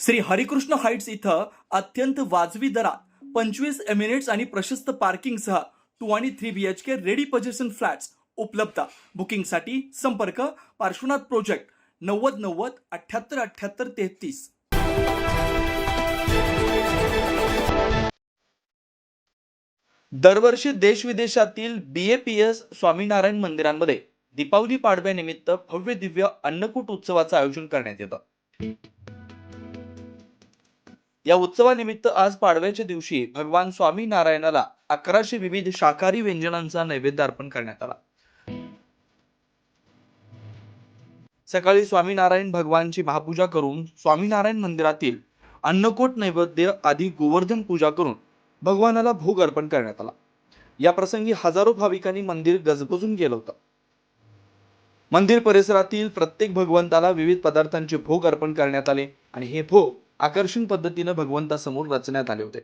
Shri Harikrishna heights इथं अत्यंत वाजवी दरात पंचवीस एमिनेट्स आणि प्रशस्त पार्किंगसह टू आणि three B H K ready position flats उपलब्ध. बुकिंगसाठी संपर्क पार्श्वनाथ प्रोजेक्ट नव्वद नव्वद अठ्ठ्याहत्तर अठ्ठ्याहत्तर तेहतीस. दरवर्षी देश विदेशातील बीएपीएस स्वामीनारायण मंदिरांमध्ये दीपावली पाडव्यानिमित्त भव्य दिव्य अन्नकूट उत्सवाचं आयोजन करण्यात येतं. या उत्सवानिमित्त आज पाडव्याच्या दिवशी भगवान स्वामीनारायणाला अकराशे विविध शाकाहारी व्यंजनांचा नैवेद्य अर्पण करण्यात आला. सकाळी स्वामीनारायण भगवानची महापूजा करून स्वामीनारायण मंदिरातील अन्नकोट नैवेद्य आधी गोवर्धन पूजा करून भगवानाला भोग अर्पण करण्यात आला. या प्रसंगी हजारो भाविकांनी मंदिर गजबजून गेलं होतं. मंदिर परिसरातील प्रत्येक भगवंताला विविध पदार्थांचे भोग अर्पण करण्यात आले आणि हे भोग आकर्षण पद्धतीनं भगवंतासमोर रचण्यात आले होते.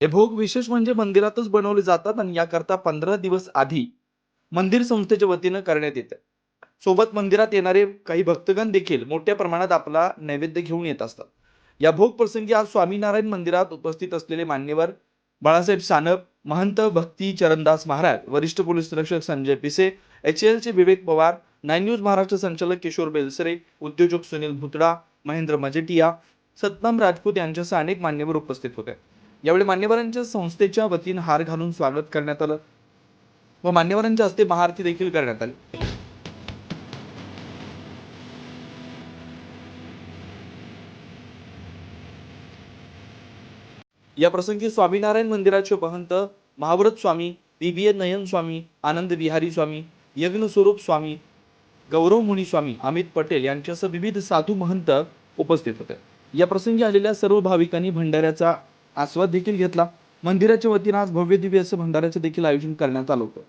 हे भोग विशेष म्हणजे मंदिरातच बनवले जातात आणि याकरता पंधरा दिवस आधी मंदिर संस्थेच्या वतीनं करण्यात येतं. सोबत मंदिरात येणारे काही भक्तगण देखील मोठ्या प्रमाणात आपला नैवेद्य घेऊन येत असतात. या भोग प्रसंगी आज स्वामीनारायण मंदिरात उपस्थित असलेले मान्यवर बाळासाहेब सानप महंत भक्ती चरणदास महाराज वरिष्ठ पोलीस निरीक्षक संजय पिसे एच चे विवेक पवार नाईन न्यूज महाराष्ट्र संचालक किशोर बेलसरे उद्योजक सुनील भुतडा महेंद्र मजेटिया सतनाम राजपूत यांच्यासह अनेक मान्यवर उपस्थित होते. यावेळी मान्यवरांच्या संस्थेच्या वतीनं हार घालून स्वागत करण्यात आलं व मान्यवरांच्या हस्ते महाआरती देखील करण्यात आली. या प्रसंगी स्वामीनारायण मंदिराचे महंत महाव्रत स्वामी दिव्य नयन स्वामी आनंद विहारी स्वामी यज्ञ स्वरूप स्वामी गौरव मुनिस्वामी अमित पटेल यांच्यासह विविध साधू महंत उपस्थित होते. या प्रसंगी आलेल्या सर्व भाविकांनी भंडाऱ्याचा आस्वाद देखील घेतला. मंदिराच्या वतीनं आज भव्य दिव्य असं भंडाऱ्याचं देखील आयोजन करण्यात आलं होतं.